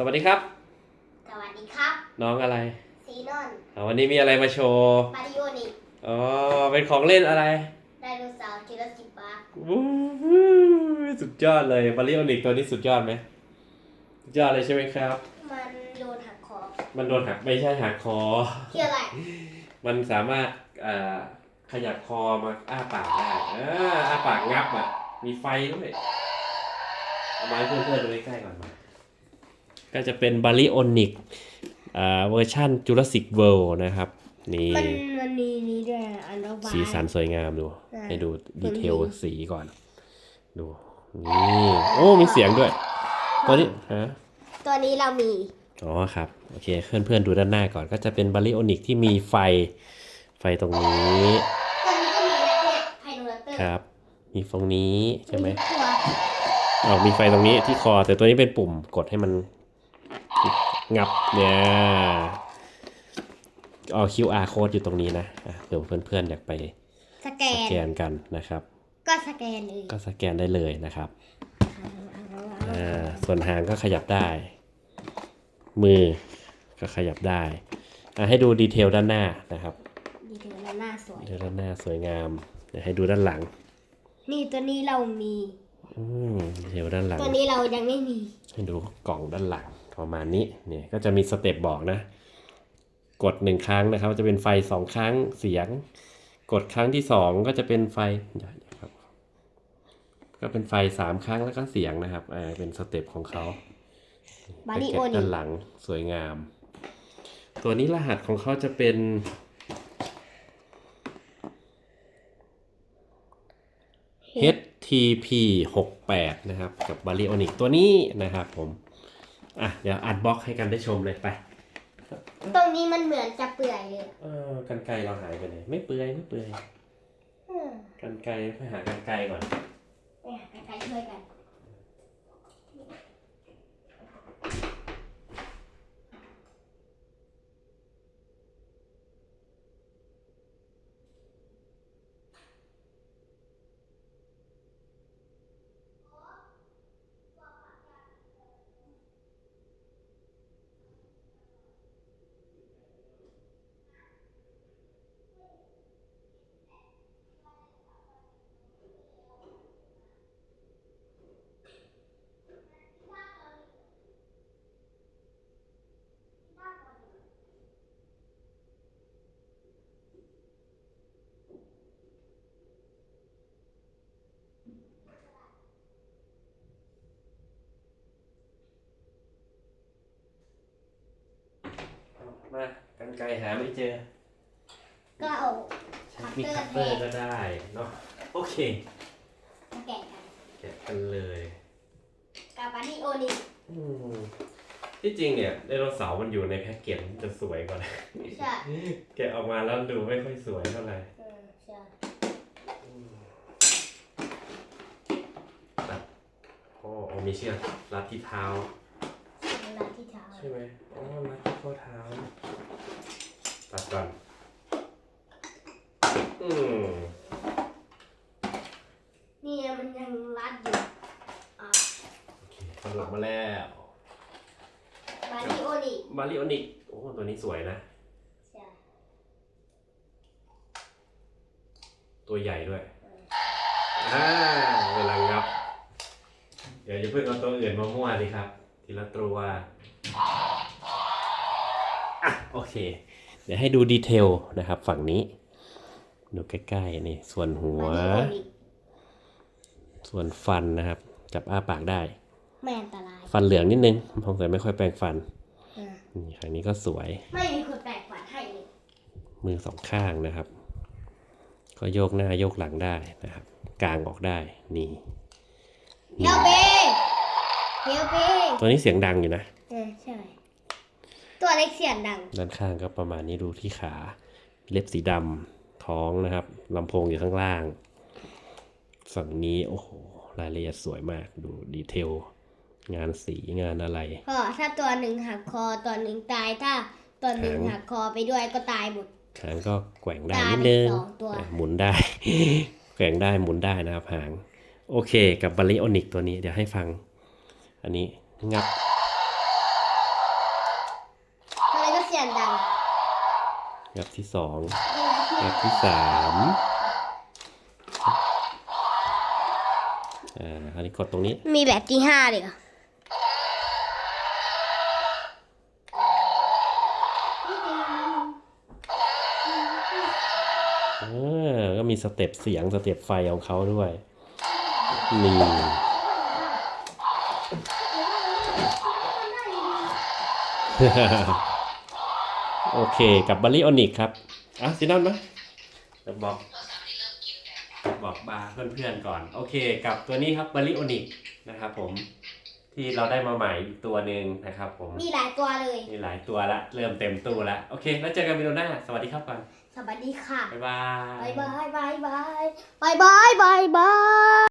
สวัสดีครับ สวัสดีครับ น้องอะไร ซีนอนอ่าวันนี้มีอะไรมาโชว์มาริโอนิกอ๋อเป็นของเล่นอะไรไดโนเสาร์จูราสสิกปาร์ควู้วสุดยอดเลยบาริโอนิกตัวนี้สุดยอดไหมสุดยอดเลยใช่ไหมครับ มันโดนหักคอมันโดนหักไม่ใช่หักคอ คืออะไร มันสามารถอ่าขยับคอมาอ้าปากได้อ่าอ้าปากงับอะมีไฟด้วยเอามาให้เพื่อนๆดูใกล้ๆก่อนมา ก็จะเป็นบาริโอนิกอ่าเวอร์ชันจูราสสิกเวิลด์นะครับ นี่ มันมันมีนี้ด้วยอันดบาสีสันสวยงามดูใช่ให้ดูดีเทลผมเห็นสีก่อน ดู นี่ โอ้ มีเสียงด้วย ตัวนี้ฮะตัวนี้เรามี อ๋อครับ โอเค เพื่อนๆดูด้านหน้าก่อน ก็จะเป็นบาริโอนิกที่มีไฟ ไฟตรงนี้ตัวนี้ก็มีนะเนี่ยไพโนเลเตอร์ครับ มีตรงนี้ใช่ไหมตัวอ๋อมีไฟตรงนี้ที่คอ แต่ตัวนี้เป็นปุ่มกดให้มัน งับเนี่ยเอา QR code อยู่ตรงนี้นะอะเดี๋ยวเพื่อนๆอยากไปสแกสน แกนกันนะครับ ก็สแกนเลยก็สแกนได้เลยนะครับอ่าส่วนหางก็ขยับได้ มือก็ขยับได้อะให้ดูดีเทลด้านหน้านะครับดีเทลแล้วหน้าสวย ดีเทลด้านหน้าสวยงามเดี๋ยวให้ดูด้านหลังนี่ตัวนี้เรามี อืมดีเทลด้านหลัง ตัวนี้เรายังไม่มีให้ดูกล่องด้านหลัง ประมาณนี้เนี่ยก็จะมีสเต็ปบอกนะ กดหนึ่งครั้งนะครับจะเป็นไฟสองครั้งเสียง กดครั้งที่สองก็จะเป็นไฟก็เป็นไฟสามครั้งแล้วก็เสียงนะครับอ่าเป็นสเต็ปของเขาบาริโอนิด้านหลังสวยงาม ตัวนี้รหัสของเขาจะเป็น HTP 68นะครับ กับบาริโอนิกตัวนี้นะครับผม อะเดี๋ยวอัดบล็อกให้กันได้ชมเลยไปตรงนี้มันเหมือนจะเปื่อยเลยเออกันไกลเราหายไปไหนไม่เปื่อยไม่เปื่อยอืมกันไกลไปหากันไกลก่อน ไปหาใครๆช่วยกัน มากันไกลหาไม่เจอ ก็เอา ใช้มีดคัตเตอร์ก็ได้เนาะโอเคมาแกะกันแกะกันเลย กับบาริโอนิกอืมที่จริงเนี่ยไดโนเสาร์มันอยู่ในแพ็กเกจมันจะสวยกว่านะใช่แกะออกมาแล้วดูไม่ค่อยสวยเท่าไหร่เออใช่โอ้โอ้มีเชือกรัดที่เท้า เวลาที่เท้า ใช่ไหมอ๋อรัดที่ข้อเท้าตัด ก่อนอืมนี่มันยังรัดอยู่อ่าโอเคสลับมาแล้ว บาริโอนิกมาริโอนิกโอ้ ตัวนี้สวยนะ ใช่ตัวใหญ่ด้วย อ่า เวลางับ เดี๋ยวจะเพิ่งเอาตัวอื่นมามั่วดิครับ ทีละตัวอะ โอเค เดี๋ยวให้ดูดีเทลนะครับ ฝั่งนี้ ดูใกล้ๆนี่ส่วนหัวบาริโอนิกส่วนฟันนะครับ จับอ้าปากได้ ไม่อันตราย ฟันเหลืองนิดนึงสงสัยไม่ค่อยแปรงฟันอ่านี่ครั้งนี้ก็สวย ไม่มีคนแปลกฝันให้เลยมือสองข้างนะครับ ก็โยกหน้าโยกหลังได้นะครับกางออกได้ นี่เฮลเบเฮลเบตัวนี้เสียงดังอยู่นะเออใช่ตัว เล็กเสียงดัง ด้านข้างก็ประมาณนี้ดูที่ขา เล็บสีดำท้องนะครับลำโพงอยู่ข้างล่าง ฝั่งนี้โอ้โหรายละเอียดสวยมากดูดีเทลงานสีงานอะไร เพราะถ้าตัวหนึ่งหักคอตัวหนึ่งตายถ้าตัวหนึ่งหางหักคอไปด้วยก็ตายหมด หางก็แกว่งได้ตานิดมีนึงสองตัว อะหมุนได้ แกว่งได้หมุนได้นะครับหาง โอเค กับบาริโอนิกตัวนี้เดี๋ยวให้ฟัง อันนี้งับ งับที่สองงับที่สามอ่าคราวนี้กดตรงนี้ มีแบบที่ห้าเลยเหรอเออก็มีสเต็ปเสียงสเต็ปไฟของเขาด้วย นี่ โอเคกับบาริโอนิกครับ อะซินอนไหมจะบอก บอกบาร์เพื่อนๆก่อน โอเค กับตัวนี้ครับบาริโอนิกนะครับผมที่เราได้มาใหม่อีกตัวหนึ่งนะครับผม มีหลายตัวเลย มีหลายตัวละ เริ่มเต็มตู้ละโอเค แล้วเจอกันวิดีโอหน้า สวัสดีครับก่อนสวัสดีค่ะบ๊ายบายบายบายบายบายบายบายบายบาย